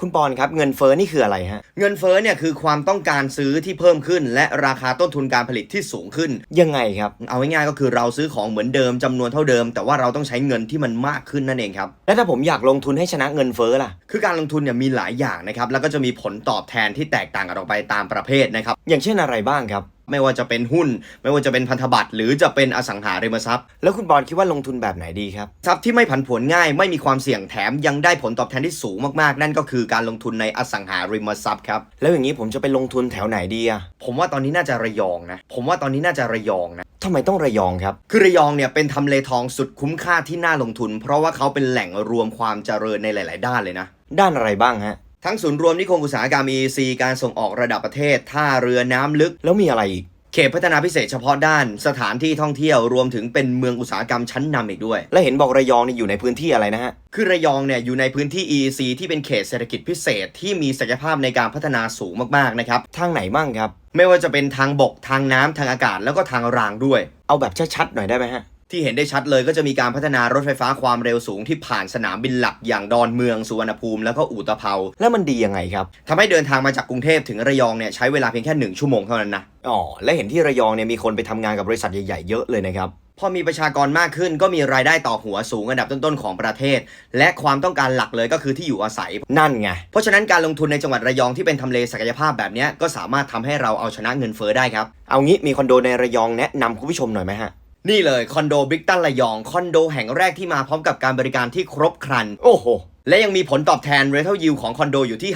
คุณปอนครับเงินเฟ้อนี่คืออะไรฮะ เงินเฟ้อเนี่ยคือความต้องการซื้อที่เพิ่มขึ้น และราคาต้นทุนการผลิตที่สูงขึ้น ยังไงครับ เอาง่ายๆก็คือเราซื้อของเหมือนเดิมจำนวนเท่าเดิม แต่ว่าเราต้องใช้เงินที่มันมากขึ้นนั่นเองครับ แล้วถ้าผมอยากลงทุนให้ชนะเงินเฟ้อล่ะ คือการลงทุนเนี่ยมีหลายอย่างนะครับ แล้วก็จะมีผลตอบแทนที่แตกต่างกันออกไปตามประเภทนะครับ อย่างเช่นอะไรบ้างครับ ไม่ว่าจะเป็นหุ้น ไม่ว่าจะเป็นพันธบัตรหรือจะเป็นอสังหาริมทรัพย์ แล้วคุณปอนคิดว่าลงทุนแบบไหนดีครับทรัพย์ที่ไม่ผันผวนง่ายไม่มีความเสี่ยงแถมยังได้ผลตอบแทนที่สูงมากๆ นั่นก็คือการลงทุนในอสังหาริมทรัพย์ครับแล้วอย่างนี้ผมจะไปลงทุนแถวไหนดีอะผมว่าตอนนี้น่าจะระยองนะผมว่าตอนนี้น่าจะระยองนะทำไมต้องระยองครับ คือระยองเนี่ยเป็นทำเลทองสุดคุ้มค่าที่น่าลงทุน เพราะว่าเขาเป็นแหล่งรวมความเจริญในหลาย ๆ ด้านเลยนะ ด้านอะไรบ้างฮะ ทั้งศูนย์รวมนิคมอุตสาหกรรม EEC การส่งออกระดับประเทศ ท่าเรือน้ำลึก แล้วมีอะไรอีกเขตพัฒนาพิเศษเฉพาะด้านสถานที่ท่องเที่ยวรวมถึงเป็นเมืองอุตสาหกรรมชั้นนำอีกด้วย แล้วเห็นบอกระยองนี่อยู่ในพื้นที่อะไรนะฮะ คือระยองเนี่ยอยู่ในพื้นที่ EEC ที่เป็นเขตเศรษฐกิจพิเศษที่มีศักยภาพในการพัฒนาสูงมากๆนะครับ ทางไหนบ้างครับ ไม่ว่าจะเป็นทางบกทางน้ำทางอากาศแล้วก็ทางรางด้วย เอาแบบชัดๆหน่อยได้ไหมฮะ ที่เห็นได้ชัดเลยก็จะมีการพัฒนารถไฟฟ้าความเร็วสูงที่ผ่านสนามบินหลักอย่างดอนเมืองสุวรรณภูมิแล้วก็อู่ตะเภาแล้วมันดียังไงครับทำให้เดินทางมาจากกรุงเทพถึงระยองเนี่ยใช้เวลาเพียงแค่หนึ่งชั่วโมงเท่านั้นนะอ๋อและเห็นที่ระยองเนี่ยมีคนไปทำงานกับบริษัทใหญ่ๆเยอะเลยนะครับพอมีประชากรมากขึ้นก็มีรายได้ต่อหัวสูงอันดับต้นๆของประเทศ และความต้องการหลักเลยก็คือที่อยู่อาศัยนั่นไง เพราะฉะนั้นการลงทุนในจังหวัดระยองที่เป็นทำเลศักยภาพแบบเนี้ยก็สามารถทำให้เราเอาชนะเงินเฟ้อได้ครับ เอางี้มีคอนโดในระยองแนะนำคุณผู้ชมหน่อยไหมฮะ นี่เลยคอนโดบริกตันระยองคอนโดแห่งแรกที่มาพร้อมกับการบริการที่ครบครัน โอ้โห และยังมีผลตอบแทน rental yield ของคอนโดอยู่ที่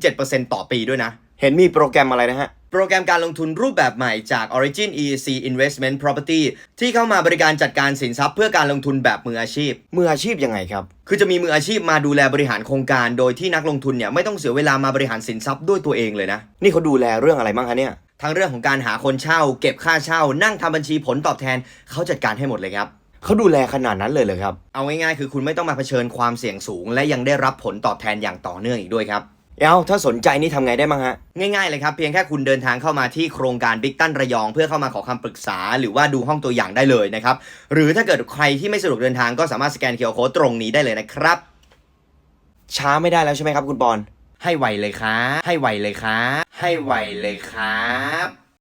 5-7%ต่อปีด้วยนะ เห็นมีโปรแกรมอะไรนะฮะ โปรแกรมการลงทุนรูปแบบใหม่จาก Origin EEC Investment Property ที่เข้ามาบริการจัดการสินทรัพย์เพื่อการลงทุนแบบมืออาชีพ มืออาชีพยังไงครับ คือจะมีมืออาชีพมาดูแลบริหารโครงการ โดยที่นักลงทุนเนี่ยไม่ต้องเสียเวลามาบริหารสินทรัพย์ด้วยตัวเองเลยนะ นี่เขาดูแลเรื่องอะไรบ้างคะเนี่ย ทั้งเรื่องของการหาคนเช่า เก็บค่าเช่า นั่งทำบัญชีผลตอบแทนเขาจัดการให้หมดเลยครับเขาดูแลขนาดนั้นเลยเหรอครับ เอาง่ายๆคือคุณไม่ต้องมาเผชิญความเสี่ยงสูง และยังได้รับผลตอบแทนอย่างต่อเนื่องอีกด้วยครับเอาถ้าสนใจนี่ทำไงได้บ้างฮะ ง่ายๆเลยครับ เพียงแค่คุณเดินทางเข้ามาที่โครงการบิ๊กตันระยอง เพื่อเข้ามาขอคำปรึกษา หรือว่าดูห้องตัวอย่างได้เลยนะครับ หรือถ้าเกิดใครที่ไม่สะดวกเดินทางก็สามารถสแกนเคอร์โค้ดตรงนี้ได้เลยนะครับ ช้าไม่ได้แล้วใช่ไหมครับคุณปอน ให้ไวเลยครับให้ไวเลยครับให้ไวเลยครับ